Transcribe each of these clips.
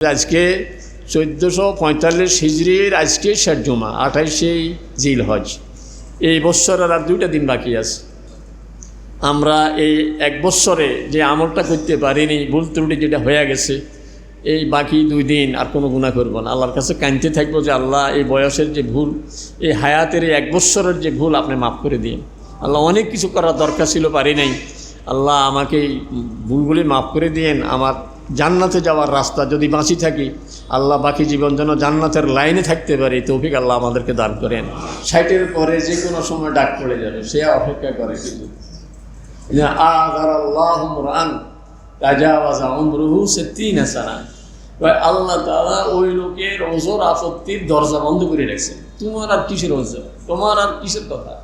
আজকে চোদ্দোশো পঁয়তাল্লিশ হিজড়ির আজকে শেষ জমা আঠাইশেই জিল হজ এই বৎসরের আর দুইটা দিন বাকি আছে। আমরা এই এক বৎসরে যে আমলটা করতে পারিনি, ভুল ত্রুটি যেটা হয়ে গেছে, এই বাকি দুই দিন আর কোনো গুণা করব না। আল্লাহর কাছে কাঁদতে থাকব যে আল্লাহ এই বয়সের যে ভুল, এই হায়াতের এই এক বৎসরের যে ভুল আপনি মাফ করে দিন। আল্লাহ অনেক কিছু করার দরকার ছিল, পারি নাই। আল্লাহ আমাকে ভুলগুলি মাফ করে দিয়েন, আমার জান্নাতে যাওয়ার রাস্তা যদি বাঁচি থাকি, আল্লাহ বাকি জীবন যেন জান্নাতের লাইনে থাকতে পারি তৌফিক আল্লাহ আমাদেরকে দান করেন। ষাটের পরে যে কোনো সময় ডাক পড়ে যাবে, সে অপেক্ষা করে কিন্তু। আল্লাহ তাআলা ওই লোকের ওজোর আপত্তির দরজা বন্ধ করে রাখছেন। তোমার আর কিসের ওজোর? তোমার আর কিসের কথা?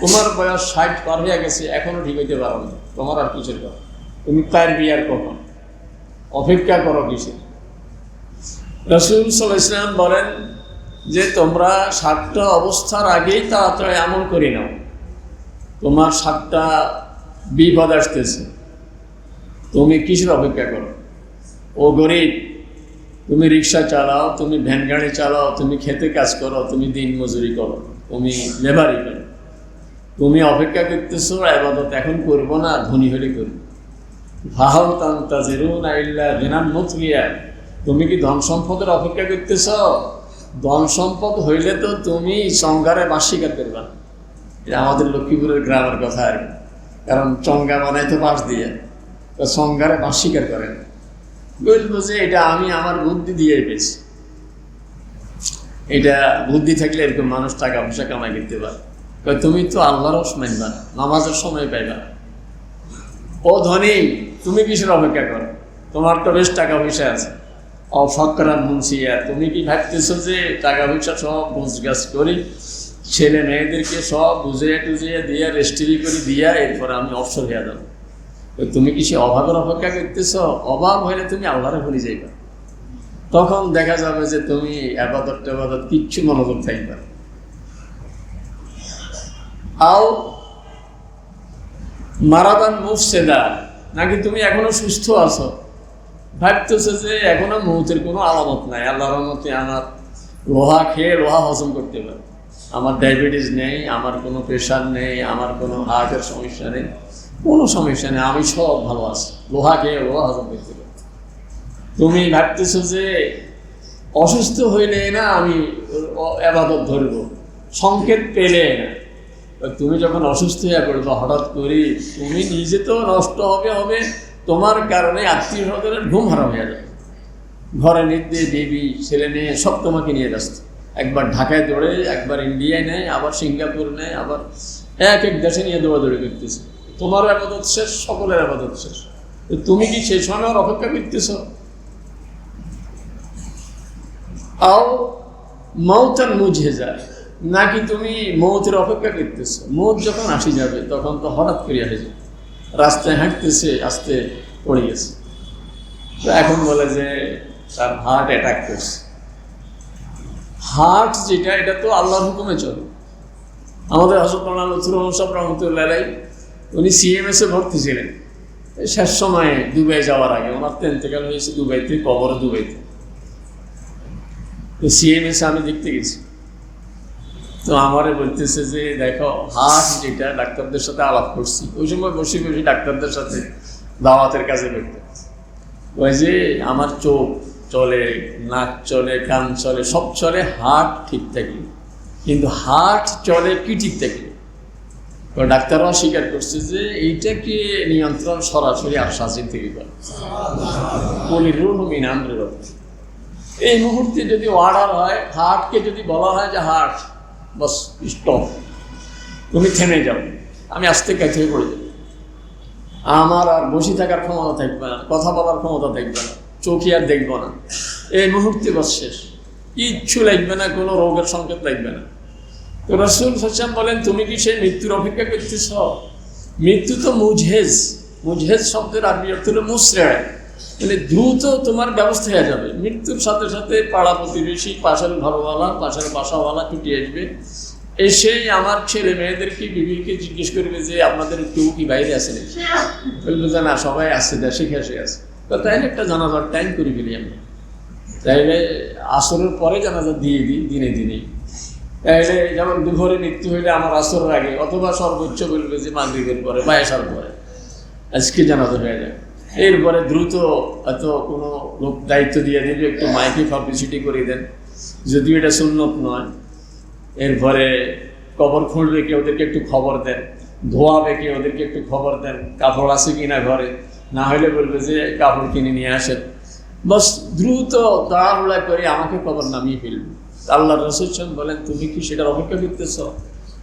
তোমার বয়স ষাট পার হয়ে গেছে, এখনও ঠিক হইতে পারো না। তোমার আর কিসের কথা? তুমি তার বিয়ার কখন? অপেক্ষা করো কিসের রসুল সাল্লাহ ইসলাম বলেন যে, তোমরা সাতটা অবস্থার আগেই তাড়াতাড়ি আমল করে নাও। তোমার সাতটা বিপদ আসতেছে। তুমি কিসের অপেক্ষা করো? ও গরিব, তুমি রিক্সা চালাও, তুমি ভ্যান গাড়ি চালাও, তুমি খেতে কাজ করো, তুমি দিন মজুরি করো, তুমি লেবারি করো। তুমি অপেক্ষা করতেছো আবাদত এখন করব না, ধনী হলে করব। তুমি কি ধন সম্পদের অপেক্ষা করতেছ? ধন সম্পদ হইলে তো তুমি সংঘারে বাস স্বীকার করবা। এটা আমাদের লক্ষ্মীপুরের গ্রামের কথা আর কারণ চঙ্গা বানাই তো বাস দিয়ে। তো সংঘারে বাস স্বীকার করেন বলব যে এটা আমি আমার বুদ্ধি দিয়ে পেয়েছি। এটা বুদ্ধি থাকলে এরকম মানুষ টাকা পয়সা কামাই করতে পারে। তুমি তো আল্লাহরও মানবা নামাজের সময় পাইবা ও ধনী, তুমি কিসের অপেক্ষা করো? তোমার তো বেশ টাকা পয়সা আছে। অফকরা মুন্সিয়া, তুমি কি ভাবতেছো যে টাকা পয়সা সব বুঝ গাছ করি? ছেলে মেয়েদেরকে সব বুঝিয়ে টুজিয়ে দিয়ে রেস্ট্রি করে, দিয়া এরপরে আমি অবসর হয়ে যাব। তুমি কি সে অভাবের অপেক্ষা করতেছ? অভাব হইলে তুমি আল্লাহরে ভুলে যাইবা। তখন দেখা যাবে যে তুমি আবাদত টাবাদত কিচ্ছু মনোযোগ থাকবে আও মারাদান মুফসেদা। নাকি তুমি এখনও সুস্থ আছো? ভাবতেছে যে এখনও মৌতের কোনো আলামত নাই। আল্লাহর রহমতে আমার লোহা খেয়ে লোহা হজম করতে পারে। আমার ডায়াবেটিস নেই, আমার কোনো প্রেশার নেই, আমার কোনো হার্টের সমস্যা নেই, কোনো সমস্যা নেই। আমি সব ভালো আছি। লোহা খেয়ে লোহা হজম করতে পারি। তুমি ভাবতেছো যে অসুস্থ হইলে না আমি আবাদত ধরব। সংকেত পেলে না। তুমি যখন অসুস্থ হয়ে পড়বে হঠাৎ করে তুমি নিজে তো নষ্ট হবে হবে, তোমার কারণে আত্মীয় স্বজনের ঘুম হারাম হয়ে যাবে। ঘরে নির্দে দেবী, ছেলে মেয়ে সব তোমাকে নিয়ে ব্যস্ত। একবার ঢাকায় দৌড়ে, একবার ইন্ডিয়ায় নেয়, আবার সিঙ্গাপুর নেয়, আবার এক এক দেশে নিয়ে দৌড়াদৌড়ি করতেছে। তোমার আবাদত শেষ, সকলের আবাদত শেষ। তুমি কি সেই সময় অপেক্ষা করতেছ? আও মৌতান মুঝে যায় নাকি তুমি মৌতের অপেক্ষা করতেছ? মৌত যখন আসি যাবে, তখন তো হঠাৎ করে আসে যাবে রাস্তায় হাঁটতেছে, আস্তে পড়ে গেছে। তো এখন বলে যে তার হার্ট অ্যাটাক করছে। হার্ট যেটা, এটা তো আল্লাহর হুকুমে চলে। আমাদের হজরত মৌলানা লুথুর সাহেব রহমতুল্লাহ উনি সিএমএস এ ভর্তি ছিলেন। শেষ সময়ে দুবাই যাওয়ার আগে, ওনার তো ইন্তেকাল হয়েছে দুবাইতে, কবর দুবাইতে। তো সিএমএস আমি দেখতে গেছি। তো আমারে বলতেছে যে, দেখো হার্ট যেটা ডাক্তারদের সাথে আলাপ করছি, ওই সময় বসে বসে ডাক্তারদের সাথে দাওয়াতের কাজে করতে ওই যে আমার চোখ চলে, নাক চলে, কান চলে, সব চলে হার্ট ঠিক থাকলে। কিন্তু হার্ট চলে কি ঠিক থাকলে? তো ডাক্তাররাও স্বীকার করছে যে, এইটাকে নিয়ন্ত্রণ সরাসরি আশ্বাসিন থেকে করে। এই মুহূর্তে যদি অর্ডার হয় হার্টকে যদি বলা হয় যে হার্ট বস স্টপ তুমি থেমে যাও। আমি আস্তে কাছে পড়ে যাব। আমার আর বসে থাকার ক্ষমতা থাকবে না, কথা বলার ক্ষমতা থাকবে না, চোখে আর দেখব না। এই মুহূর্তে বস শেষ। কিচ্ছু লাগবে না, কোনো রোগের সংকেত লাগবে না। তো রসুল হাসান বলেন, তুমি কি সেই মৃত্যুর অপেক্ষা করতেছ? মৃত্যু তো মুজহেজ। মুজহেজ শব্দের আরবি অর্থ হলো মুসরেয় মানে দ্রুত তোমার ব্যবস্থা হয়ে যাবে। মৃত্যুর সাথে সাথে পাড়া প্রতিবেশী, পাশের ঘরওয়ালা, পাশের বাসাওয়ালা ছুটি আসবে। এসেই আমার ছেলে মেয়েদেরকে, বিবিকে জিজ্ঞেস করবে যে, আপনাদের কেউ কি বাইরে আছে নাকি? যে, না, সবাই আসছে দেশে খেসে আছে। তো তাই একটা জানাজার টাইম করে ফেলি আমরা। তাইলে আসরের পরে জানাজা দিয়ে দিই, দিনে দিনেই তাইলে যেমন দুপুরে মৃত্যু হইলে আমার আসরের আগে, অথবা সর্বোচ্চ বলবে যে, মাগরিবের পরে বা এসার পরে। আজকে জানাজা হয়ে যায় এরপরে দ্রুত এত কোনো লোক দায়িত্ব দিয়ে দিবে একটু মাইকে পাবলিসিটি করে দেন। যদিও এটা সুন্নত নয়। এরপরে কবর খুঁড়বে কি ওদেরকে একটু খবর দেন। ধোয়াবে কি ওদেরকে একটু খবর দেন। কাপড় আছে কিনা ঘরে? না হলে বলবে যে কাপড় কিনে নিয়ে আসেন। বাস দ্রুত তাড়াহুড়া করে আমাকে কবর নামিয়ে ফেলবে। আল্লাহ রসুল বলেন, তুমি কি সেটার অপেক্ষা করতেছ?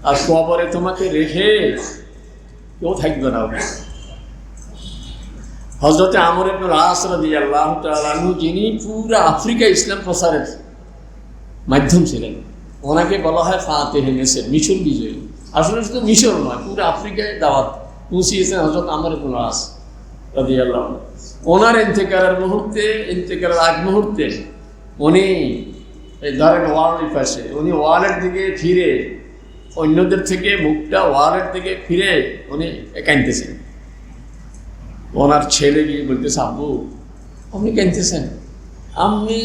আর কবরে তোমাকে রেখে কেউ থাকবে না হজরতে আমর ইবনুল আস রাদিয়াল্লাহু তাআলা আনহু, যিনি পুরো আফ্রিকা ইসলাম প্রসারের মাধ্যম ছিলেন, ওনাকে বলা হয় ফাতেহে মিসর মিশর বিজয়ী আসলে শুধু মিশর নয়, পুরো আফ্রিকায় দাওয়াত পৌঁছিয়েছেন হজরত আমর ইবনুল আস রাদিয়াল্লাহু আনহু। ওনার ইন্তেকারের মুহূর্তে ইন্তেকারের আগ মুহূর্তে উনি ধরেন ওয়ালের পাশে উনি ওয়ালের দিকে ফিরে অন্যদের থেকে মুখটা ওয়ালের দিকে ফিরে উনি কাঁদতেছেন ওনার ছেলে গিয়ে বলতেছে, আব্বু, আপনি কেনতেছেন? আপনি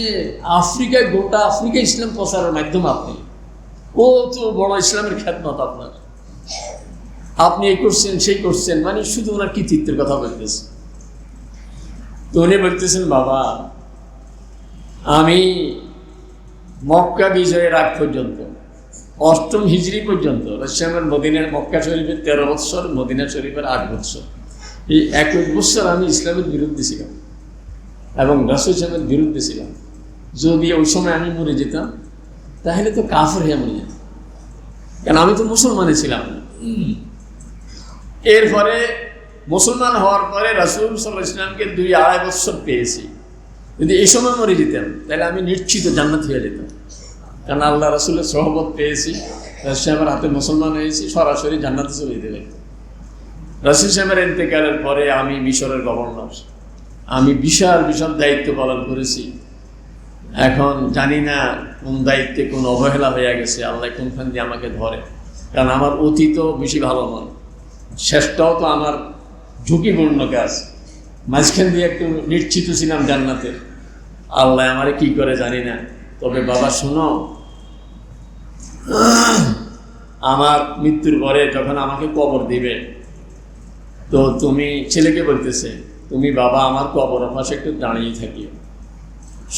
আফ্রিকায়, গোটা আফ্রিকা ইসলাম প্রচারের মাধ্যম আপনি। কত বড় ইসলামের খ্যাতমত আপনার। আপনি এই করছেন, সেই করছেন মানে শুধু ওনার কৃতিত্বের কথা বলতেছে। তো উনি বলতেছেন, বাবা, আমি মক্কা বিজয়ের আগ পর্যন্ত, অষ্টম হিজড়ি পর্যন্ত রশিয়ামের মদিনার মক্কা শরীফের তেরো বৎসর, মদিনা শরীফের আট বৎসর এই একুশ বছর আমি ইসলামের বিরুদ্ধে ছিলাম এবং রাসুল সাহেবের বিরুদ্ধে ছিলাম। যদি ওই সময় আমি মরে যেতাম, তাহলে তো কাফর হয়ে মরে যেতাম। কেন আমি তো মুসলমানে ছিলাম। এরপরে মুসলমান হওয়ার পরে রাসুল সাল্লাহ ইসলামকে দুই আড়াই বছর পেয়েছি। যদি এই সময় মরে যেতাম, তাহলে আমি নিশ্চিত জান্নাত হয়ে যেতাম। কারণ আল্লাহ রাসুলের সহবত পেয়েছি। রাসুল সাহেবের হাতে মুসলমান হয়েছি, সরাসরি জান্নাতে চলে যেতে রাসুল সাহেবের ইন্তেকালের পরে আমি মিশরের গভর্নর। আমি বিশাল বিশাল দায়িত্ব পালন করেছি। এখন জানি না কোন দায়িত্বে কোন অবহেলা হয়ে গেছে, আল্লাহ কোনখান দিয়ে আমাকে ধরে। কারণ আমার অতীতও বেশি ভালো নয়। শেষটাও তো আমার ঝুঁকিপূর্ণ কাজ। মাঝখান দিয়ে একটু নিশ্চিত ছিলাম জান্নাতের। আল্লাহ আমারে কি করে জানি না। তবে বাবা, শোনো। আমার মৃত্যুর পরে যখন আমাকে কবর দিবে তো তুমি ছেলেকে বলতেছে, তুমি বাবা আমার কবর পাশে একটু দাঁড়িয়ে থাকিও।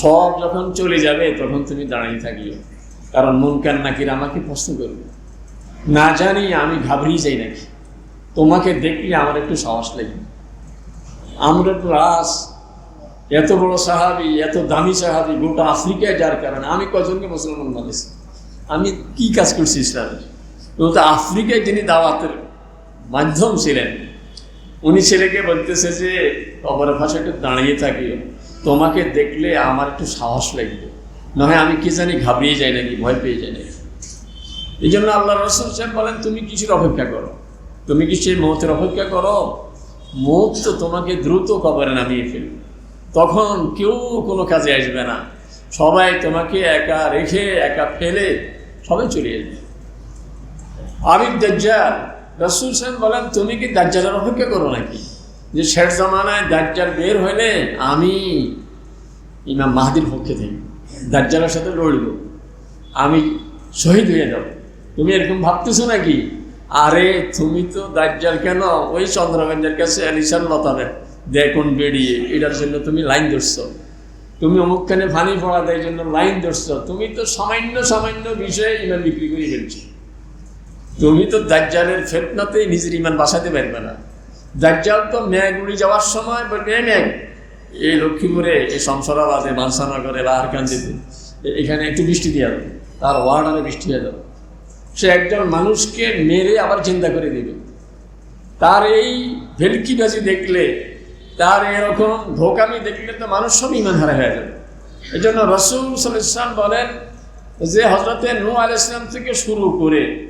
সব যখন চলে যাবে, তখন তুমি দাঁড়িয়ে থাকিও। কারণ মনকার নাকির আমাকে প্রশ্ন করবে, না জানি, আমি ঘাবড়িয়ে যাই নাকি? তোমাকে দেখলে আমার একটু সাহস লাগে। আমরা তো রাস, এত বড় সাহাবি, এত দামি সাহাবি, গোটা আফ্রিকায় যার কারণে। আমি কজনকে মুসলমান বানিয়েছি আমি কি কাজ করছি ইসলামের? তো আফ্রিকায় যিনি দাওয়াতের মাধ্যম ছিলেন উনি ছেলেকে বলতেছে যে কবরের ভাষা একটু দাঁড়িয়ে থাকিও। তোমাকে দেখলে আমার একটু সাহস লাগবে। নয় আমি কি জানি ঘাবড়িয়ে যাই নাকি, ভয় পেয়ে যাই নাকি? এই জন্য আল্লাহ রসুল সাহেব বলেন, তুমি কিছুর অপেক্ষা করো? তুমি কি সেই মৌতের অপেক্ষা করো? মৌত তো তোমাকে দ্রুত কবরে নামিয়ে ফেলবে। তখন কেউ কোনো কাজে আসবে না। সবাই তোমাকে একা রেখে, একা ফেলে সবাই চলে আসবে। আমি দাজ্জাল রসুল সাহেব বলেন, তুমি কি দাজ্জালের অপেক্ষা করো নাকি? যে শেষ জমানায় দাজ্জাল বের হইলে আমি ইমাম মাহাদির পক্ষে থাকি, দাজ্জালের সাথে লড়ব। আমি শহীদ হয়ে যাব। তুমি এরকম ভাবতেছো নাকি? আরে, তুমি তো দাজ্জাল কেন? ওই চন্দ্রগঞ্জের কাছে আলিশান লতাবে দেখুন বেরিয়ে, এটার জন্য তুমি লাইন ধরছো। তুমি অমুকখানে ফানি পড়া দেয় জন্য লাইন ধরছো। তুমি তো সামান্য সামান্য বিষয়ে ইমান বিক্রি করে ফেলছো। তুমি তো দাজ্জালের ফেতনাতেই নিজের ইমান বাসাতে পারবে না। দাজ্জাল তো ম্যাগ উড়ি যাওয়ার সময় বলবে, "এই ম্যাগ এই লক্ষ্মীপুরে এই সংসারাবাদে মানসানগরে লাহারকান্দিতে এখানে একটু বৃষ্টি দিয়ে দেবে তার ওয়ার্ডারে বৃষ্টি হয়ে যাবে সে একজন মানুষকে মেরে আবার চিন্তা করে দেবে। তার এই ভেলকি ভেলকিবাজি দেখলে, তার এরকম ধোকামি দেখলে তো মানুষ সব ইমান হারা হয়ে যাবে। এই জন্য রসুল সাল ইসলাম বলেন যে হজরতে নু আল ইসলাম থেকে শুরু করে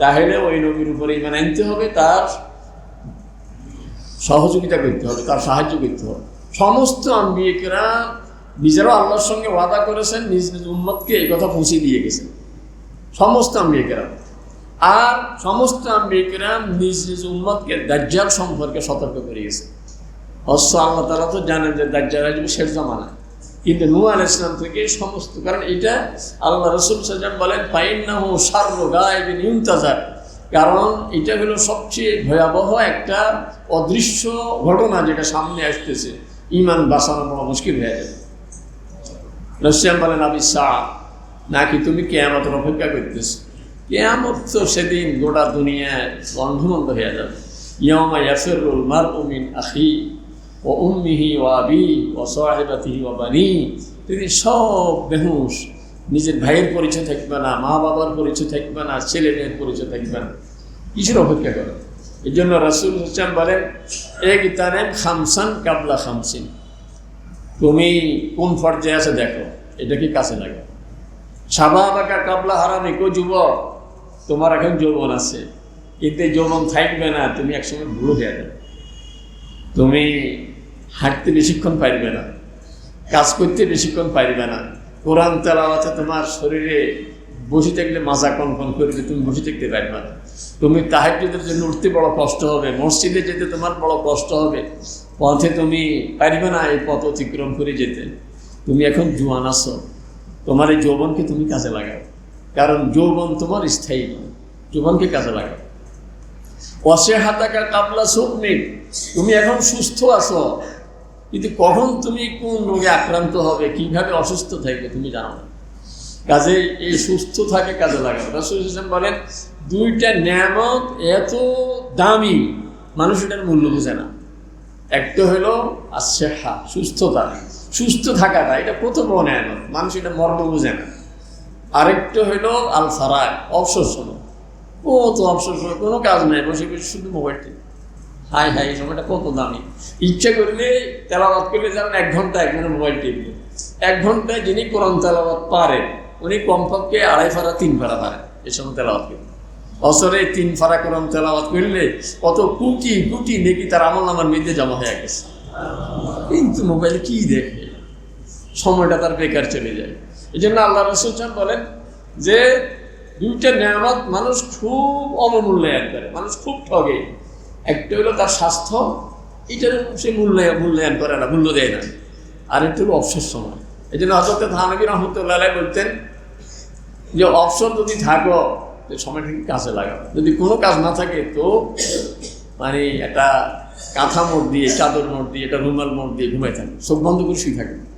তাহলে ওই নবীর উপরে ইমান আনতে হবে, তার সহযোগিতা করতে হবে, তার সাহায্য করতে হবে। সমস্ত আম্বিকেরা নিজেরাও আল্লাহর সঙ্গে ওয়াদা করেছেন, নিজ নিজ উম্মতকে এই কথা পৌঁছে দিয়ে গেছেন। সমস্ত আম্বিকেরা আর সমস্ত আম্বিকেরা নিজ নিজ উম্মতকে দাজ্জাল সম্পর্কে সতর্ক করে গেছে অশ্ব আল্লাহ তারা তো জানেন যে দাজ্জাল আসবে শেষ জামানায়। কিন্তু নূ আল ইসলাম থেকে সমস্ত, কারণ এটা আল্লাহ রসুল সাজাম বলেন পাইন পাইন্নাহ সার্ব গায়েবিন ইউন্তাজার। কারণ এটা হলো সবচেয়ে ভয়াবহ একটা অদৃশ্য ঘটনা যেটা সামনে আসতেছে। ইমান বাঁচানো বড় মুশকিল হয়ে যাবে। রসিয়াম বলেন আমি শাহ নাকি তুমি কেয়ামতের অপেক্ষা করতেছ? কেয়ামত তো সেদিন গোটা দুনিয়ায় বন্ধমন্ধ হয়ে যাবে। ইয়ামা ইয়াফিরুল মার উমিন আখি। ও উম্মিহি ও আবি ও সোহেবাতিহি ও বানি। তিনি সব বেহুশ। নিজের ভাইয়ের পরিচয় থাকবে না, মা বাবার পরিচয় থাকবে না ছেলে মেয়ের পরিচয় থাকবে না। কিসের অপেক্ষা করে? এই জন্য রাসুল হোসেন বলেন এক ইতানেন খামসান কাবলা খামসিন। তুমি কোন পর্যায়ে আছে দেখো, এটা কি কাছে লাগে? সাবা বাঁকা কাবলা হারামি, কো যুবক? তোমার এখন যৌবন আছে। কিন্তু যৌবন থাকবে না, তুমি একসময় ভুলো হয়ে যাবে। তুমি হাঁটতে বেশিক্ষণ পারবে না, কাজ করতে বেশিক্ষণ পারবে না। কোরআন তেলাওয়াতে তোমার শরীরে বসে থাকলে মাজা কনকন করবে, তুমি বসে থাকতে পারবে না। তুমি তাহাজ্যদের জন্য উঠতে বড় কষ্ট হবে, মসজিদে যেতে তোমার বড় কষ্ট হবে। পথে তুমি পারবে না এই পথ অতিক্রম করে যেতে। তুমি এখন জোয়ান আছো, তোমার এই যৌবনকে তুমি কাজে লাগাও। কারণ যৌবন তোমার স্থায়ী নয়, যৌবনকে কাজে লাগাও। অসে হাতাকা কাবলা সুখ তুমি এখন সুস্থ আছো কিন্তু কখন তুমি কোন রোগে আক্রান্ত হবে, কীভাবে অসুস্থ থাকবে তুমি জানো না। কাজে এই সুস্থ থাকে কাজে লাগাও রাসুল বলেন, দুইটা নিয়ামত এত দামি, মানুষ এটার মূল্য বোঝে না। একটা হলো আশেহা সুস্থতা। সুস্থ থাকাটা, এটা প্রথম নিয়ামত। মানুষ এটা মর্ম বোঝে না। আরেকটা হলো আল ফারাক অবসর সময় ও তো অবসর সময় কোনো কাজ নেই, বসে শুধু মোবাইল টিপে। হাই হায় এই সময়টা কত দামি। ইচ্ছা করলে তেলাবাদ করলে যেমন এক ঘণ্টা একজনে মোবাইল টিপবে এক ঘন্টায় যিনি কোরআন তেলাবাদ পারেন, উনি কমপক্ষে আড়াই ফাড়া তিন ফাড়া পারেন এই সময় তেলাবাদ করবে বছরে তিন ফাড়া কোরআন তেলাবাদ করলে কত কুটি কুটি নাকি তার আমল আমার মেয়েদের জমা হয়ে গেছে। কিন্তু মোবাইলে কি দেখে? সময়টা তার বেকার চলে যায়। এই জন্য আল্লাহ রসুল বলেন যে দুইটা নিয়ামত মানুষ খুব অবমূল্যায়ন করে, মানুষ খুব ঠগে। একটা হলো তার স্বাস্থ্য, এটার সে মূল্যায়ন মূল্যায়ন করে না, মূল্য দেয় না। আর একটা হলো অবসর সময়। এই জন্য হজরত থানবী রহমতুল্লাহ বলতেন যে, অবসর যদি থাকো, তো সময়টাকে কাজে লাগাও। যদি কোনো কাজ না থাকে, তো মানে একটা কাঁথা মোড় দিয়ে, চাদর মোড় দিয়ে, একটা রুমাল মোড় দিয়ে ঘুমাই থাকে। চোখ বন্ধ করে শুয়ে থাকে।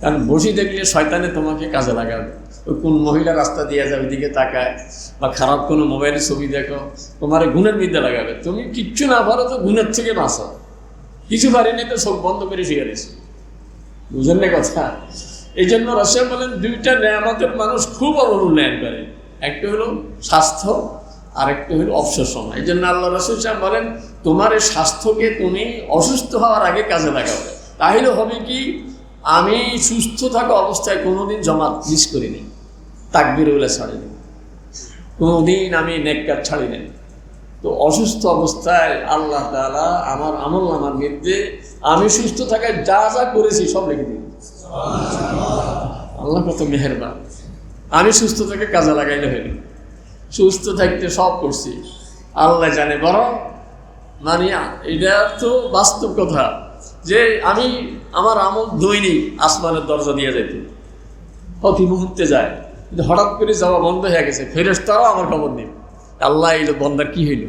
কারণ বসে দেখলে শয়তানে তোমাকে কাজে লাগাবে। কোন মহিলা রাস্তা দিয়ে যাবে দিকে তাকায়, বা খারাপ কোনো মোবাইলের ছবি দেখো, তোমার গুণের বিদ্যা লাগাবে। তুমি কিচ্ছু না পারো তো গুণের থেকে বাঁচো। কিছু পারিনি তো সব বন্ধ করে শুয়ে রয়েছে বুঝলেন না কথা? এই জন্য রসিয়া বলেন, দুইটা নেয়ামতের মানুষ খুব অবমূল্যায়ন করে। একটা হলো স্বাস্থ্য আর একটা হলো অবসর সময় এই জন্য আল্লাহ রসুল সাহেব বলেন, তোমার এই স্বাস্থ্যকে তুমি অসুস্থ হওয়ার আগে কাজে লাগাবে তাহলে হবে কি, আমি সুস্থ থাকা অবস্থায় কোনোদিন জমা মিস করিনি। তাকবির বলে ছাড়িনি। কোনোদিন আমি নেককার ছাড়িনি। তো অসুস্থ অবস্থায় আল্লাহ তালা আমার আমল আমার মধ্যে আমি সুস্থ থাকায় যা যা করেছি সব লিখে দিন আল্লাহ কত মেহেরবান। আমি সুস্থ থেকে কাজে লাগাইলে হইল সুস্থ থাকতে সব করছি। আল্লাহ জানে বরং মানে এটা তো বাস্তব কথা যে আমি আমার আমল দৈনিক আসমানের দরজা দিয়ে যাইত। প্রতি মুহূর্তে যায়। হঠাৎ করে যাওয়া বন্ধ হয়ে গেছে। ফেরেস তারাও আমার খবর নেই আল্লাহ এলো বন্দার কি হইল?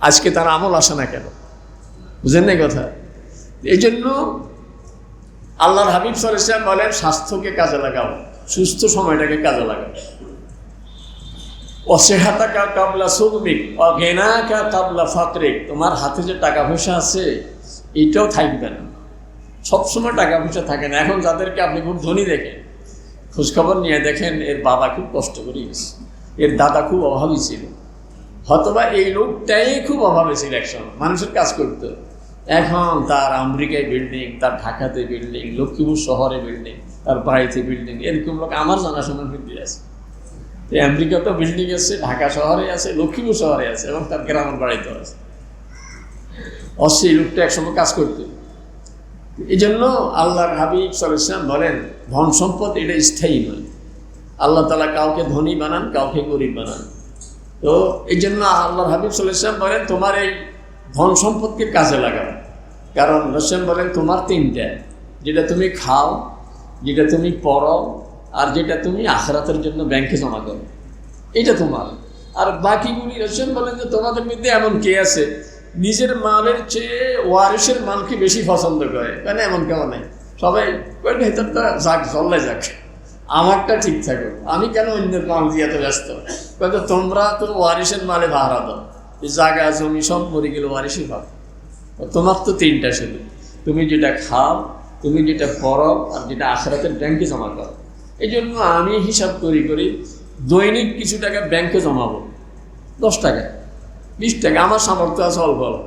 আজকে তার আমল আসে না কেন? বুঝেন না কথা? এই জন্য আল্লাহর হাবিব সর বলেন, স্বাস্থ্যকে কাজে লাগাও, সুস্থ সময়টাকে কাজে লাগাও। অসেহাতা কা কাবলা সুগমিক অগেনা কা কাবলা ফাকরিক তোমার হাতে যে টাকা পয়সা আছে, এটাও থাকবে না। সবসময় টাকা পয়সা থাকে না। এখন যাদেরকে আপনি খুব ধনী দেখেন খোঁজখবর নিয়ে দেখেন এর বাবা খুব কষ্ট করে গেছে। এর দাদা খুব অভাবী ছিল। হয়তোবা এই লোকটাই খুব অভাবে ছিল একসময় মানুষের কাজ করতো। এখন তার আমেরিকায় বিল্ডিং তার ঢাকাতে বিল্ডিং লক্ষ্মীপুর শহরে বিল্ডিং তার বাড়িতে বিল্ডিং এরকম লোক আমার জানাশোনার মধ্যে আছে। তো আমেরিকাতেও বিল্ডিং আছে, ঢাকা শহরে আছে, লক্ষ্মীপুর শহরে আছে এবং তার গ্রামের বাড়িতেও আছে। এই লোকটা একসময় কাজ করতো। এই জন্য আল্লাহর হাবিব সালাম বলেন, ধন সম্পদ এটা স্থায়ী নয়। আল্লাহ তালা কাউকে ধনী বানান, কাউকে গরিব বানান। তো এই জন্য আল্লাহর হাবিব সাল্লাম বলেন, তোমার এই ধন সম্পদকে কাজে লাগাও। কারণ রসেম বলেন, তোমার তিনটা, যেটা তুমি খাও, যেটা তুমি পড়ো আর যেটা তুমি আখরাতের জন্য ব্যাংকে জমা করো। এটা তোমার। আর বাকিগুলি রসেম বলেন যে, তোমাদের মধ্যে এমন কে আছে নিজের মালের চেয়ে ওয়ারিসের মালকে বেশি পছন্দ করে। মানে এমন কেমন নেই? সবাই কয়েক ভেতরটা যাক জল্লে যাক। আমারটা ঠিক থাকো আমি কেন অন্যের মাল দিয়ে এত ব্যস্ত? কিন্তু তোমরা তো ওয়ারিসের মালে ভাড়া দাও। জায়গা, জমি সব মরে গেলে ওয়ারিসই ভাব তোমার তো তিনটা শুধু তুমি যেটা খাও, তুমি যেটা পড়ো, আর যেটা আখরাতের ব্যাংকে জমা করো। এই জন্য আমি হিসাব করি করি, দৈনিক কিছু টাকা ব্যাংকে জমাবো। দশ টাকা। বিশ টাকা, আমার সামর্থ্য আছে অল্প অল্প।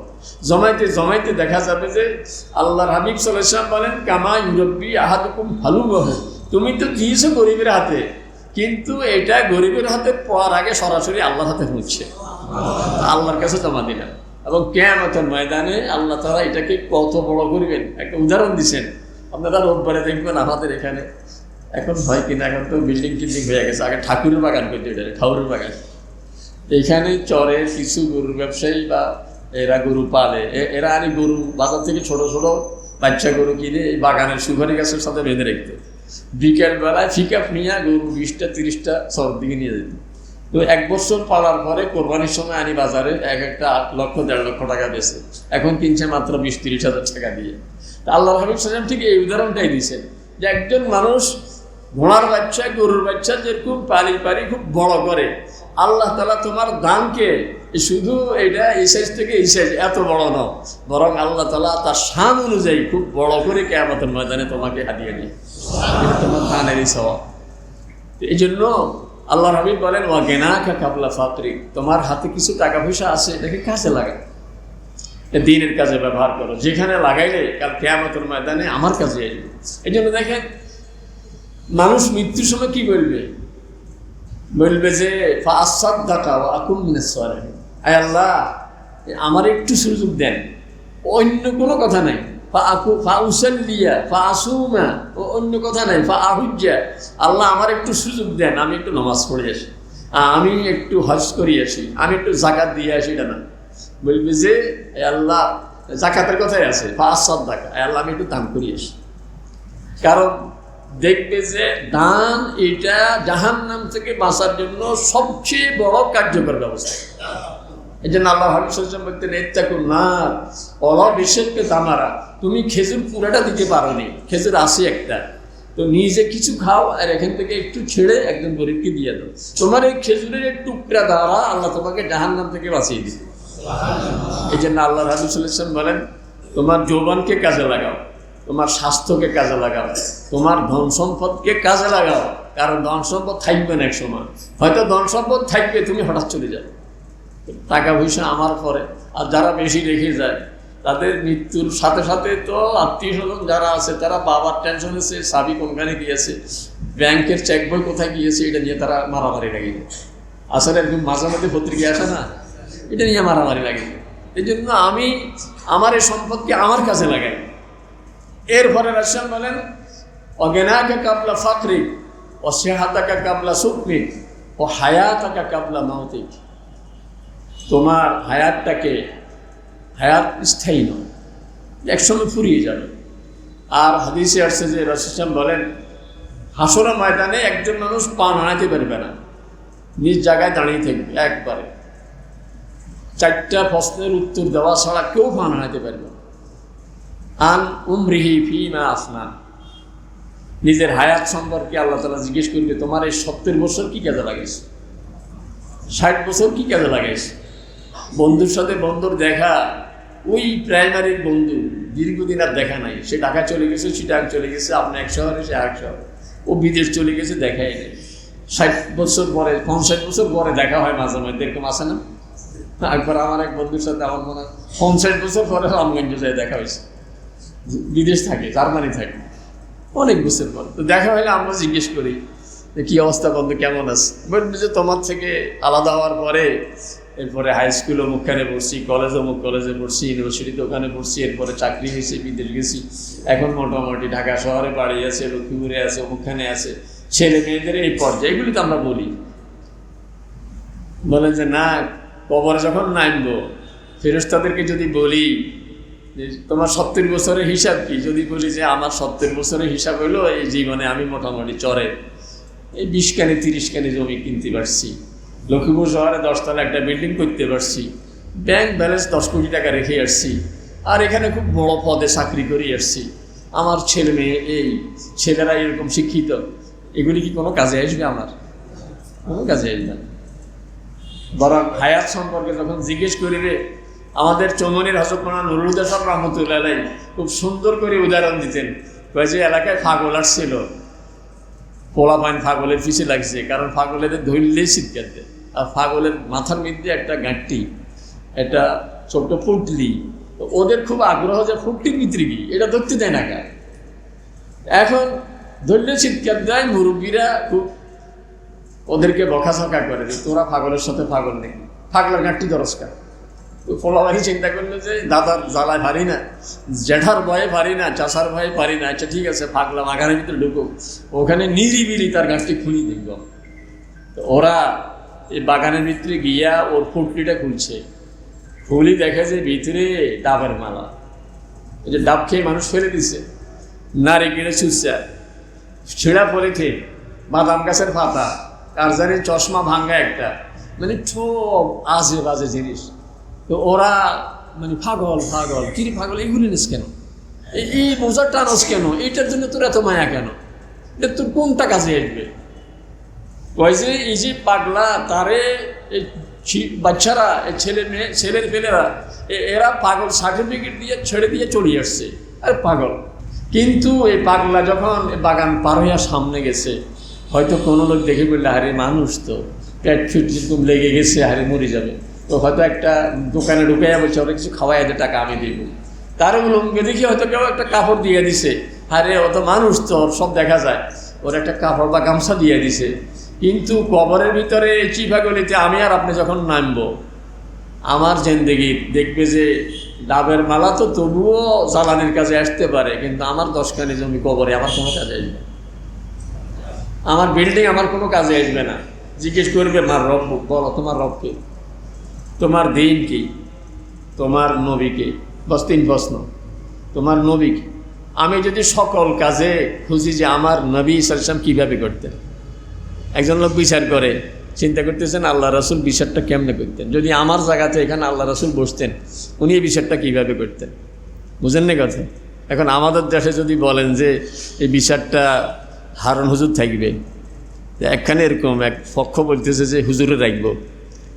জমাইতে জমাইতে দেখা যাবে যে আল্লাহর হাবিব সাল্লাম বলেন, কামা ইউরব্বি আহাদুকুম ভালো গহ তুমি তো দিয়েছ গরিবের হাতে, কিন্তু এটা গরিবের হাতে পাওয়ার আগে সরাসরি আল্লাহর হাতে হচ্ছে। আল্লাহর কাছে জমা দিলাম। এবং কেয়ামতের ময়দানে আল্লাহ তারা এটাকে কত বড় করবেন? একটা উদাহরণ দিচ্ছেন আপনারা রোববারে দেখবেন আমাদের এখানে। এখন হয় কিনা, এখন তো বিল্ডিং টিল্ডিং হয়ে গেছে। আগে ঠাকুরের বাগান করতে ঠাকুরের বাগান। এখানে চরে কিছু গরুর ব্যবসায়ী বা এরা গরু পালে। এরা আর গরু বাজার থেকে ছোট ছোট বাচ্চা গরু কিনে এই বাগানের সুপারি গাছের সাথে বেঁধে রাখতো বিকেল বেলায় ফিকাপ নিয়ে গরু বিশটা, তিরিশটা সব দিকে নিয়ে যেত। তো এক বছর পালার পরে কোরবানির সময় আনি বাজারে এক একটা আট লক্ষ, দেড় লক্ষ টাকা বেছে। এখন কিনছে মাত্র বিশ, তিরিশ হাজার টাকা দিয়ে। তা আল্লাহ হাবিব সালাম ঠিক এই উদাহরণটাই দিয়েছেন যে একজন মানুষ ঘোড়ার বাচ্চা, গরুর বাচ্চা যেরকম পারি পারি খুব বড় করে আল্লাহ তালা তোমার দামকে শুধু এটা এই সাইজ থেকে এই সাইজ এত বড় নয় বরং আল্লাহ তালা তার শান অনুযায়ী খুব বড় করে কেয়ামতের ময়দানে তোমাকে হাতিয়ে নিয়ে তোমার স্বভাব। এই জন্য আল্লাহ হাবিব বলেন ও গেনা খা কাবলা ফাতরি তোমার হাতে কিছু টাকা পয়সা আছে, এটাকে কাজে লাগা দিনের কাজে ব্যবহার করো। যেখানে লাগাইলে কাল কেয়ামতের ময়দানে আমার আসবে। এই জন্য দেখেন, মানুষ মৃত্যুর সময় কি বলবে বলবে যে আসাদ ডাকা আকুম মিনেশ্বরে আয় আল্লাহ, আমার একটু সুযোগ দেন। অন্য কোনো কথা নাই। ফা আকু ফা উসাল্লিয়া ফা আসুমা ও অন্য কথা নাই। ফা আহুজ্জা আল্লাহ আমার একটু সুযোগ দেন, আমি একটু নামাজ পড়ে আসি। আমি একটু হজ করি আসি। আমি একটু জাকাত দিয়ে আসি, এটা না। বলবে যে আল্লাহ জাকাতের কথাই আছে। ফা আসাদ ডাকা আল্লাহ, আমি একটু দান করি আসি। কারণ দেখবে যে দান এটা জাহান নাম থেকে বাঁচার জন্য সবচেয়ে বড় কার্যকর ব্যবস্থা। এই জন্য আল্লাহ হাবিব সাল্লাম বলতেন এত্তাকুন না অলা বিশেষকে তামারা তুমি খেজুর পুরাটা দিতে পারো নি খেজুর আসে একটা, তো নিজে কিছু খাও আর এখান থেকে একটু ছেড়ে একজন গরিবকে দিয়ে দাও। তোমার এই খেজুরের টুকরা দ্বারা আল্লাহ তোমাকে জাহান নাম থেকে বাঁচিয়ে দিবে। এই জন্য আল্লাহ হাবিব সাল্লাম বলেন, তোমার যৌবনকে কাজে লাগাও। তোমার স্বাস্থ্যকে কাজে লাগাও। তোমার ধন সম্পদকে কাজে লাগাও। কারণ ধন সম্পদ থাকবে না এক সময় হয়তো ধন সম্পদ থাকবে, তুমি হঠাৎ চলে যাবে টাকা পয়সা আমার পরে। আর যারা বেশি রেখে যায়, তাদের মৃত্যুর সাথে সাথে তো আত্মীয় স্বজন যারা আছে, তারা বাবার টেনশন হচ্ছে সাবি কোনখানে গিয়েছে, ব্যাংকের চেক বই কোথায় গিয়েছে, এটা নিয়ে তারা মারামারি লাগে আসলে এরকম মাঝে মাঝে পত্রিকা আসে না? এটা নিয়ে মারামারি লাগে এই জন্য আমি আমার এই সম্পদকে আমার কাছে লাগাই। এরপরে রাশিয়ান বলেন অজ্ঞানাকে কাবলা ফাকরিক ও সেহাতাকা কাবলা সুকরিক ও হায়াতাকা কাবলা মাউতিক তোমার হায়াতটাকে, হায়াত স্থায়ী নয় একসঙ্গে ফুরিয়ে যাবে। আর হাদিসে আসছে যে রসিসাম বলেন হাসরা ময়দানে একজন মানুষ পা নাড়াতে পারবে না, নিজ জায়গায় দাঁড়িয়ে থাকবে একবারে। চারটা প্রশ্নের উত্তর দেওয়া ছাড়া কেউ পা নাড়াতে পারবে আন উমরিহি ফি মা আসনান নিজের হায়াত সম্পর্কে আল্লাহ তালা জিজ্ঞেস করবে, তোমার এই সত্তর বছর কি কাজে লাগাইছে? ষাট বছর কি কাজে লাগাইছে? বন্ধুর সাথে বন্ধুর দেখা, ওই প্রাইমারির বন্ধু দীর্ঘদিন আর দেখা নাই। সে ঢাকা চলে গেছে চিটাং চলে গেছে, আপনি এক শহরে, সে এক শহরে। ও বিদেশ চলে গেছে, দেখাই নেই। ষাট বছর পরে, পঞ্চাশ বছর পরে দেখা হয় মাঝে মাঝে এরকম আসে না? একবার আমার এক বন্ধুর সাথে আমার মনে হয়, পঞ্চাশ বছর পরে রামগঞ্জ যায় দেখা হয়েছে। বিদেশ থাকে, জার্মানি থাকে। অনেক বছর পর তো দেখা হলে আমরা জিজ্ঞেস করি কী অবস্থা বন্ধু, কেমন আছে? বলবে যে তোমার থেকে আলাদা হওয়ার পরে এরপরে হাই স্কুল অমুকখানে পড়ছি কলেজ অমুক কলেজে পড়ছি ইউনিভার্সিটিতে ওখানে পড়ছি, এরপরে চাকরি হয়েছে, বিদেশ গেছি। এখন মোটামুটি ঢাকা শহরে বাড়ি আছে, লক্ষ্মীপুরে আছে অমুকখানে আছে। ছেলে মেয়েদের এই পর্যায়ে, এগুলি তো আমরা বলি। বলে যে, না, কবরে যখন নামবো ফেরস্তাদেরকে যদি বলি তোমার সত্তর বছরের হিসাব কি? যদি বলি যে আমার সত্তর বছরের হিসাব হলো, এই জীবনে আমি মোটামুটি চরে। এই বিশ কানি তিরিশ কানি জমি কিনতে পারছি। লক্ষ্মীপুর শহরে দশতলা একটা বিল্ডিং করতে পারছি। ব্যাংক ব্যালেন্স দশ কোটি টাকা রেখে আসছি। আর এখানে খুব বড় পদে চাকরি করে আসছি। আমার ছেলে মেয়ে এই, ছেলেরা এরকম শিক্ষিত। এগুলি কি কোনো কাজে আসবে আমার? কোনো কাজে আসবে না। বরং হায়াত সম্পর্কে যখন জিজ্ঞেস করিবে আমাদের চৌমনির মোনা নুরুল সাহেব রহমতুল্লাহ খুব সুন্দর করে উদাহরণ দিতেন। যে, এলাকায় ফাগল আসছিল। পোলা পাইন ফাগলের পিছে লাগছে, কারণ ফাগলের ধরলেই শীতকাল আর ফাগলের মাথার মধ্যে একটা গাঁটটি, একটা ছোট্ট ফুটলি ওদের খুব আগ্রহ যে ফুটটির ভিতরে এটা ধরতে দেয় না গায়ে এখন ধরলে শীতকাল দেয়, মুরব্বীরা খুব ওদেরকে বকাঝকা করে তোরা পাগলের সাথে পাগল নেই পাগলের গাঁটটি দরস্কার তো ফলাবাহি চিন্তা করল যে, দাদার জ্বালায় পারি না, জেঠার ভয়ে পারি না, চাষার ভয়ে পারি না আচ্ছা ঠিক আছে, পাগলা বাগানের ভিতরে ঢুকো। ওখানে নিরিবিলি তার গাছটি খুলি দেখব তো ওরা এই বাগানের ভিতরে গিয়া ওর ফুটলিটা খুলছে। খুলি দেখে যে ভিতরে ডাবের মালা। এই যে ডাব খেয়ে মানুষ ফেলে দিছে। নারী কিনে ছুটছে ছিঁড়া পড়েছে বাদাম গাছের পাতা জানি চশমা ভাঙ্গা একটা। মানে সব আজে বাজে জিনিস। তো ওরা মানে পাগল পাগল। কিরি পাগল, এইগুলি নিস কেন? এই- বোঝার টানস কেন? এইটার জন্য তোর এত মায়া কেন? এটা তোর কোনটা কাজে আসবে? ওই যে, এই যে পাগলা, তারে বাচ্চারা ছেলে মেয়ে, ছেলের পেলেরা এরা পাগল সার্টিফিকেট দিয়ে ছেড়ে দিয়ে চলে আসছে। আর পাগল। কিন্তু এই পাগলা যখন বাগান পার হইয়া সামনে গেছে, হয়তো কোনো লোক দেখে বললে, আরে মানুষ তো, পেট ফিট যেরকম লেগে গেছে, আরে মরে যাবে। তো হয়তো একটা দোকানে ঢুকাইয়া বলছে, ওরা কিছু খাওয়াই এদের টাকা আমি দিব। তার লোককে দেখি, হয়তো কেউ একটা কাপড় দিয়ে দিছে। আরে, ও তো মানুষ তো সব দেখা যায়। ওর একটা কাপড় বা গামছা দিয়ে দিছে। কিন্তু কবরের ভিতরে চিফাগলিতে আমি আর আপনি যখন নামবো, আমার জেন্দেগি দেখবে যে ডাবের মালা তো তবুও জ্বালানির কাজে আসতে পারে, কিন্তু আমার দশখানি জমি কবরে, আমার কোনো কাজে আসবে আমার বিল্ডিং আমার কোনো কাজে আসবে না। জিজ্ঞেস করবে, মার রব, বলো তোমার রবকে তোমার দিন কি? তোমার নবীকে বস, তিন প্রশ্ন। তোমার নবী কি? আমি যদি সকল কাজে খুঁজি যে আমার নবী সালাম কীভাবে করতেন? একজন লোক বিচার করে, চিন্তা করতেছেন আল্লাহ রসুল বিচারটা কেমনে করতেন? যদি আমার জায়গাতে এখানে আল্লাহ রসুল বসতেন, উনি এই বিচারটা কীভাবে করতেন? বুঝেন না কথা? এখন আমাদের দেশে যদি বলেন যে এই বিচারটা হারুন হুজুর থাকবে একখানে এরকম এক পক্ষ বলতেছে যে হুজুরে রাখব।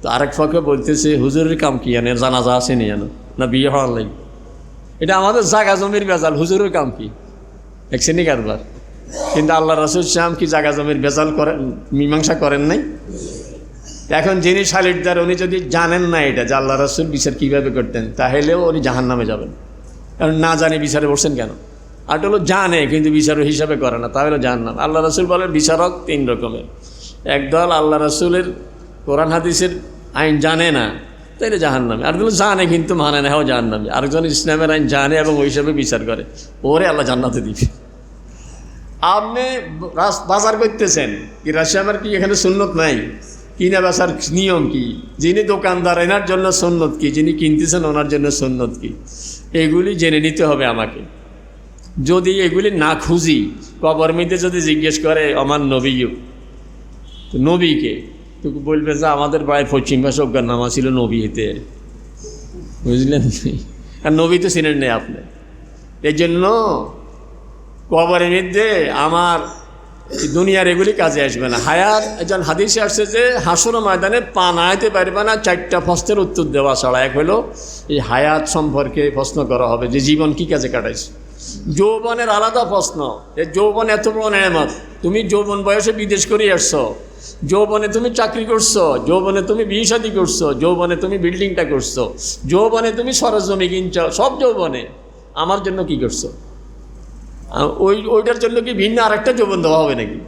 তো আরেক পক্ষ বলতেছে, হুজুরের কাম কি জানে? জানাজা আছে নি জানো? না বিয়ে হওয়ার লাগবে এটা আমাদের জাগা জমির বেজাল হুজুরের কাম কি? দেখছেনি কারবার? কিন্তু আল্লাহ রসুল শ্যাম কি জাগা জমির বেজাল করেন, মীমাংসা করেন নাই? এখন যিনি শালিরদার উনি যদি জানেন না এটা, যে আল্লাহ রসুল বিচার কীভাবে করতেন তাহলেও উনি জাহান নামে যাবেন। কারণ না জানে বিচারে বসছেন কেন? আর হলো জানে, কিন্তু বিচারক হিসাবে করে না, তাহলে জান নাম আল্লাহ রসুল বলেন বিচারক তিন রকমের। একদল আল্লাহ রসুলের কোরআন হাদিসের আইন জানে না তাইলে জাহান নামে আরগুলো জানে কিন্তু মানে না হ্যাঁ জাহান নামে আরেকজন ইসলামের আইন জানে এবং ওই হিসাবে বিচার করে। ওরে আল্লাহ জান্নাতে দিবে। আপনি বাজার করতেছেন, কি রাশিয়ামের কি এখানে সুন্নত নাই? কিনা বেচার নিয়ম কি? যিনি দোকানদার, এনার জন্য সুন্নত কি? যিনি কিনতেছেন, ওনার জন্য সুন্নত কি? এগুলি জেনে নিতে হবে আমাকে। যদি এগুলি না খুঁজি, কবর যদি জিজ্ঞেস করে, আমার নবীও? তো নবীকে তো বলবে যে আমাদের প্রায় পশ্চিম ভাষা অজ্ঞান নামা ছিল নবীতে। বুঝলেন? আর নবী তো চিনেন নেই আপনি। এই জন্য কবরের মধ্যে আমার দুনিয়ার এগুলি কাজে আসবে না। হায়াত, একজন হাদিসে আসছে যে হাসুর ময়দানে পা নাইতে পারবে না, চারটা প্রশ্নের উত্তর দেওয়া ছাড়া। এক হলো, এই হায়াত সম্পর্কে প্রশ্ন করা হবে যে জীবন কি কাজে কাটাইছে। যৌবনের আলাদা প্রশ্ন। যে যৌবন এত বড় নেয়ামত। তুমি যৌবন বয়সে বিদেশ করে আসছো। যৌবনে তুমি চাকরি করছ। যৌবনে তুমি বিয়ে করছ। যৌবনে তুমি বিল্ডিংটা করছ। যৌবনে তুমি সরজমি কিনছো। সব যৌবনে। আমার জন্য কি করছ? ওই, ওইটার জন্য কি ভিন্ন আরেকটা যৌবন দেওয়া হবে নাকি?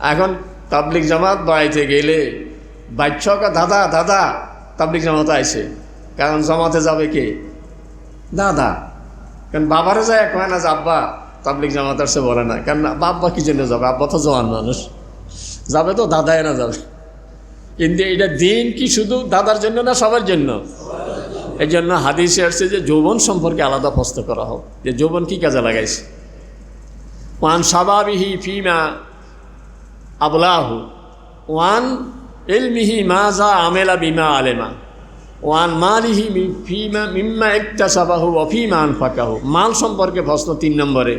এখন তাবলিক জামাত বাড়িতে গেলে বাচ্চকা দাদা দাদা তাবলিক জামাত আইছে কারণ জামাতে যাবে কে? দাদা। কারণ বাবারে যায় কয় না যে, আব্বা তাবলিক জামাত আসছে, বলে না। কারণ বাব্বা কি জন্য যাবে? আব্বা তো জওয়ান মানুষ। যাবে তো, দাদাই না যাবে। কিন্তু এটা দিন কি শুধু দাদার জন্য না সবার জন্য? এই জন্য হাদিসে আসছে যে, যৌবন সম্পর্কে আলাদা প্রশ্ন করা হোক। যে যৌবন কি কাজে লাগাইছে? ওয়ান সাবাবিহি ফিমা আবলাহু, ওয়ান এলমিহি মাজা আমেলা বিমা আলেমা। ওয়ান মালিহি ফিমা মিম্মা একটা সাবাহু অফিমা আনফাকাহু। মাল সম্পর্কে প্রশ্ন তিন নম্বরে,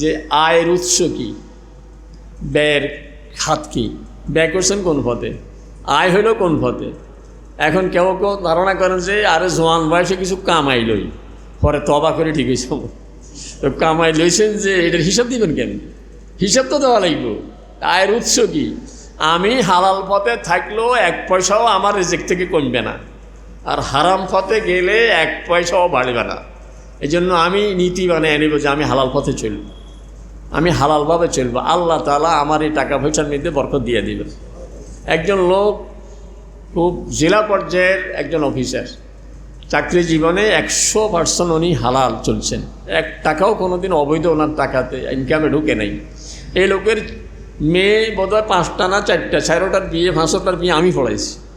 যে আয়ের উৎস কি? ব্যয়ের খাত কি? ব্যয় করছেন কোন পথে? আয় হইল কোন পথে? এখন কেউ কেউ ধারণা করেন যে, আরে জোয়ান বয়সে কিছু কামাই লই, পরে তবা করে ঠিক হয়েছে তো কামাই লইছেন যে, এটার হিসাব দিবেন কেন? হিসাব তো দেওয়া লাগব। আয়ের উৎস কি? আমি হালাল পথে থাকলেও এক পয়সাও আমার রেজেক থেকে কমবে না। আর হারাম পথে গেলে এক পয়সাও বাড়বে না। এই জন্য আমি নীতি বানিয়ে নিব যে আমি হালাল পথে চলব। আমি হালালভাবে চলবো। আল্লাহ তালা আমার এই টাকা পয়সার মধ্যে বরকত দিয়ে দিবেন। একজন লোক খুব জেলা পর্যায়ের একজন অফিসার। চাকরি জীবনে একশো পার্সেন্ট উনি হালাল চলছেন। এক টাকাও কোনো দিন অবৈধ ওনার টাকাতে ইনকামে ঢুকে নেই। এই লোকের মেয়ে বোধহয় পাঁচটা না চারটা চারোটার বিয়ে পাঁচশোটার বিয়ে আমি পড়াইছি।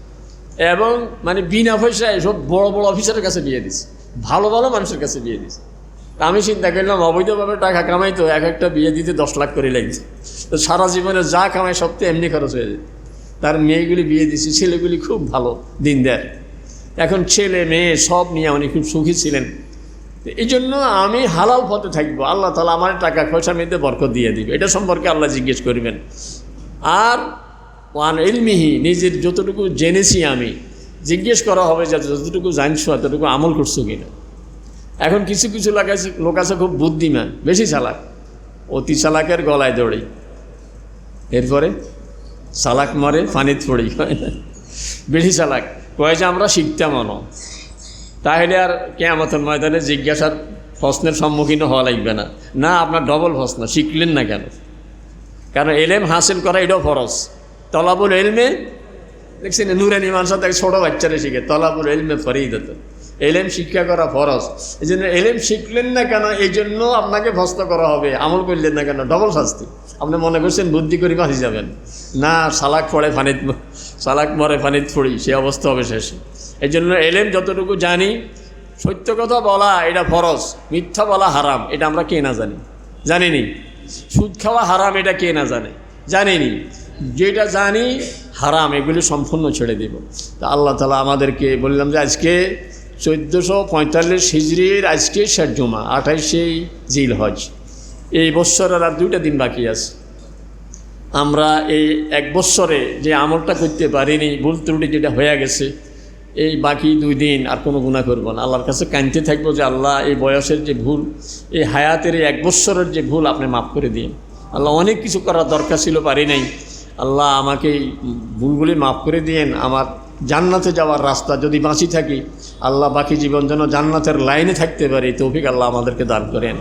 এবং মানে বিনা পয়সায় সব বড় বড় অফিসারের কাছে বিয়ে দিছি। ভালো ভালো মানুষের কাছে বিয়ে দিছি। আমি চিন্তা করলাম, অবৈধভাবে টাকা কামাই তো এক একটা বিয়ে দিতে দশ লাখ করে লাগছে। তো সারা জীবনে যা কামাই সব তো এমনি খরচ হয়ে যায়। তার মেয়েগুলি বিয়ে দিছি, ছেলেগুলি খুব ভালো দিন দেয় এখন ছেলে, মেয়ে সব নিয়ে উনি খুব সুখী ছিলেন। এই জন্য আমি হালাল পথে থাকব। আল্লাহ তালা আমার টাকা পয়সার মধ্যে বরকত দিয়ে দিবে। এটা সম্পর্কে আল্লাহ জিজ্ঞেস করবেন। আর ওয়ান এলমিহি নিজের যতটুকু জেনেছি আমি, জিজ্ঞেস করা হবে যে যতটুকু জানছো ততটুকু আমল করছ কিনা। এখন কিছু কিছু লোক আছে লোক আছে খুব বুদ্ধিমান, বেশি চালাক, অতি চালাকের গলায় দৌড়ি। এরপরে চালাক মারে, ফানিত পড়ি। বেশি চালাক, কয়ে যে আমরা শিখতাম মনো তাহলে আর কেয়ামতের ময়দানে জিজ্ঞাসার প্রশ্নের সম্মুখীন হওয়া লাগবে না। না, আপনার ডবল প্রশ্ন, শিখলেন না কেন? কারণ এলেম হাসিল করা এটাও ফরজ। তলাবুল এলমে দেখছেন, নুরানি মানুষ তাকে ছোটো বাচ্চারা শিখে, তলাবুল এলমে ফরিয়ে দিত এলেম শিক্ষা করা ফরজ। এই জন্য এলেম শিখলেন না কেন? এই জন্য আপনাকে ভস্ত করা হবে, আমল করলেন না কেন? ডবল শাস্তি। আপনি মনে করছেন বুদ্ধি করে বাঁচি যাবেন। না, সালাক পড়ে ফানিত সালাক মরে ফানিত পড়ি, সে অবস্থা হবে শেষে। এই জন্য এলেম যতটুকু জানি, সত্য কথা বলা, এটা ফরজ। মিথ্যা বলা হারাম, এটা আমরা কে না জানি? জানিনি। সুদ খাওয়া হারাম, এটা কে না জানে? জানিনি। যেটা জানি হারাম, এগুলি সম্পূর্ণ ছেড়ে দেব। তা আল্লাহ তালা আমাদেরকে বললাম যে আজকে চোদ্দোশো পঁয়তাল্লিশ হিজড়ির আজকে শেষ জমা আঠাইশেই জিল হজ এই বৎসরের আর দুইটা দিন বাকি আছে। আমরা এই এক বৎসরে যে আমলটা করতে পারিনি, ভুল ত্রুটি যেটা হয়ে গেছে, এই বাকি দুই দিন আর কোনো গুণা করব না। আল্লাহর কাছে কাঁদতে থাকব যে আল্লাহ এই বয়সের যে ভুল, এই হায়াতের এই এক বৎসরের যে ভুল আপনি মাফ করে দিন। আল্লাহ অনেক কিছু করার দরকার ছিল, পারি নাই। আল্লাহ আমাকে ভুলগুলি মাফ করে দিয়েন, আমার জান্নাতে যাওয়ার রাস্তা যদি বাঁচি থাকি, আল্লাহ বাকি জীবন যেন জান্নাতের লাইনে থাকতে পারি তৌফিক আল্লাহ আমাদেরকে দান করেন।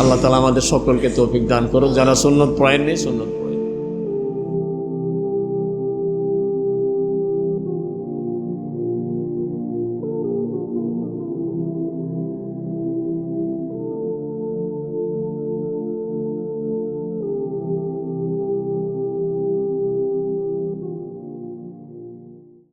আল্লাহ তালা আমাদের সকলকে তৌফিক দান করুক, যারা সুন্নত পড়েননি নেই সুন্নত পড়েন